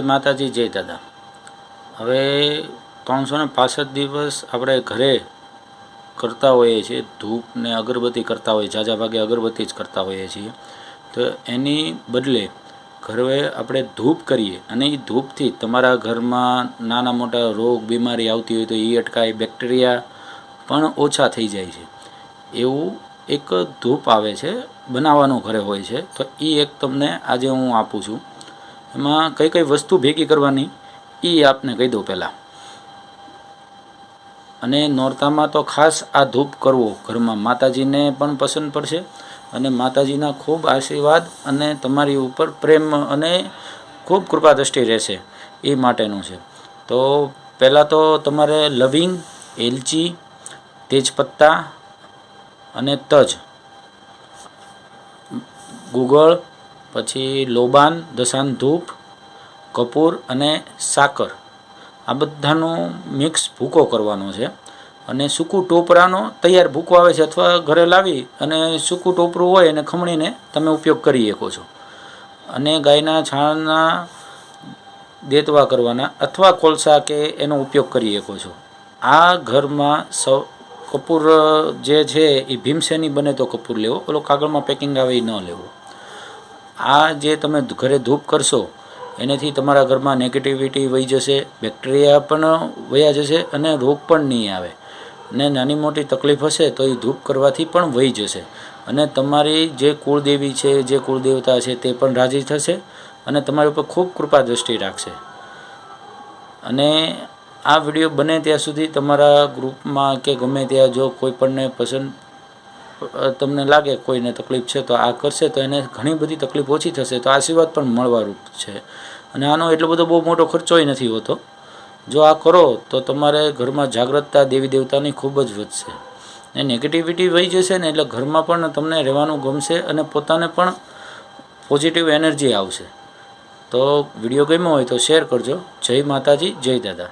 માતાજી, જય દાદા. હવે ત્રણસો ને પાસઠ દિવસ આપણે ઘરે કરતા હોઈએ છીએ, ધૂપ ને અગરબત્તી કરતા હોઈએ ઝાઝા ભાગે અગરબત્તી જ કરતા હોઈએ છીએ. તો એની બદલે ઘરે આપણે ધૂપ કરીએ અને એ ધૂપથી તમારા ઘરમાં નાના મોટા રોગ, બીમારી આવતી હોય તો એ અટકાય, બેક્ટેરિયા પણ ઓછા થઈ જાય છે. એવું એક ધૂપ આવે છે, બનાવવાનું ઘરે હોય છે. તો એ એક તમને આજે હું આપું છું. એમાં કઈ કઈ વસ્તુ ભેગી કરવાની એ આપને કહી દઉં પહેલાં. અને નોરતામાં તો ખાસ આ ધૂપ કરવો ઘરમાં. માતાજીને પણ પસંદ પડશે અને માતાજીના ખૂબ આશીર્વાદ અને તમારી ઉપર પ્રેમ અને ખૂબ કૃપા દ્રષ્ટિ રહેશે. એ માટેનું છે. તો પહેલાં તો તમારે લવિંગ, એલચી, તેજપત્તા અને તજ, ગુગળ પછી લોબાન દશાન ધૂપ, કપૂર અને સાકર. આ બધાનું મિક્સ ભૂકો કરવાનો છે. અને સૂકું ટોપરાનો તૈયાર ભૂકો આવે છે અથવા ઘરે લાવી અને સૂકું ટોપરું હોય એને ખમણીને તમે ઉપયોગ કરી શકો છો. અને ગાયના છાણના દેતવા કરવાના અથવા કોલસા કે એનો ઉપયોગ કરી શકો છો. આ ઘરમાં સૌ કપૂર જે છે એ ભીમસેની બને તો કપૂર લેવો. પેલો કાગળમાં પેકિંગ આવે એ ન લેવો. આ જે તમે ઘરે ધૂપ કરશો, એનાથી તમારા ઘરમાં નેગેટિવિટી વહી જશે બેક્ટેરિયા પણ વયા જશે અને રોગ પણ નહીં આવે. ને નાની મોટી તકલીફ હશે તો એ ધૂપ કરવાથી પણ વહી જશે. અને તમારી જે કુળદેવી છે, જે કુળદેવતા છે તે પણ રાજી થશે અને તમારી ઉપર ખૂબ કૃપા દ્રષ્ટિ રાખશે. અને આ વીડિયો બને ત્યાં સુધી તમારા ગ્રુપમાં કે ગમે ત્યાં જો કોઈ પણને પસંદ તમને લાગે કોઈને તકલીફ છે, તો આ કરશે, તો એને ઘણી બધી તકલીફ ઓછી થશે, તો આશીર્વાદ પણ મળવારૂપ છે. અને આનો એટલો બધો બહુ મોટો ખર્ચોય નથી હોતો. જો આ કરો, તો તમારે ઘરમાં જાગૃતતા દેવી દેવતાની ખૂબ જ વધશે. એ નેગેટિવિટી વહી જશે ને એટલે ઘરમાં પણ તમને રહેવાનું ગમશે અને પોતાને પણ પોઝિટિવ એનર્જી આવશે. તો વીડિયો ગમ્યો હોય તો શેર કરજો. જય માતાજી, જય દાદા.